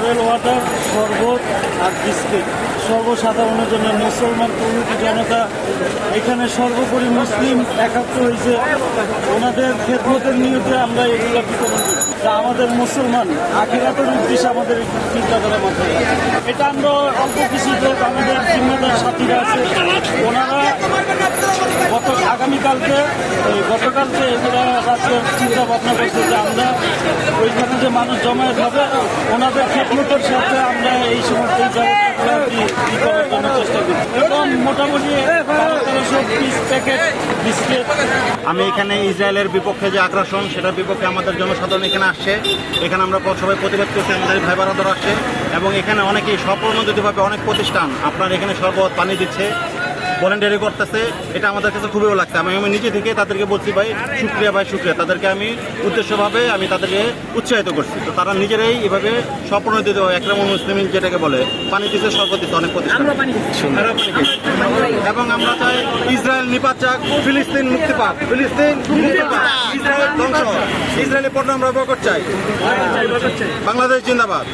Mineral water, শরবত আর biscuit. সর্বসাধারণের জন্য মুসলমান প্রভৃতি জনতা এখানে সর্বোপরি মুসলিম একাত্ম হয়েছে। ওনাদের খেদমতের নিয়তে আমরা এগুলো বিতরণ করি। তা আমাদের মুসলমান আখিরাতের উদ্দেশ্যে আমাদের চিন্তাধারা মাথায় এটা আমরা অল্প কিছু লোক, আমাদের জিম্মাদার সাথীরা আছে। ওনারা আগামীকালকে গতকালকে এগুলা চিন্তা ভাবনা করছে যে আমরা ওইখানে যে মানুষ জমায়েত হবে, ওনাদের খেদমতের সাথে আমরা এই সমস্ত মোটামুটি আমি এখানে ইসরায়েলের বিপক্ষে যে আগ্রাসন, সেটার বিপক্ষে আমাদের জনসাধারণ এখানে আসছে। এখানে আমরা সবাই প্রতিবাদ করছি, আমাদের ভাই বারাদার আসছে। এবং এখানে অনেকেই স্বপ্রণোদিতভাবে অনেক প্রতিষ্ঠান, আপনার এখানে শরবত, পানি দিচ্ছে। ভলেন্টারি করতেছে। এটা আমাদের কাছে খুবই ভালো লাগছে। আমি আমি নিজে থেকে তাদেরকে বলছি ভাই শুক্রিয়া ভাই শুক্রিয়া। তাদেরকে আমি উদ্দেশ্যভাবে আমি তাদেরকে উৎসাহিত করছি। তো তারা নিজেরাই এভাবে স্বপ্ন স্বপ্রণোদিত একরামুল মুসলিম যেটাকে বলে পানি দিচ্ছে শরবত দিচ্ছে অনেক প্রতিষ্ঠান। এবং আমরা চাই ইসরায়েল নিপাত চাক ফিলিস্তিন মুক্তি পাক। ফিলিস্তিন ইসরায়েল ধ্বংস। ইসরায়েলি পণ্য আমরা বয়কট চাই। বাংলাদেশ জিন্দাবাদ।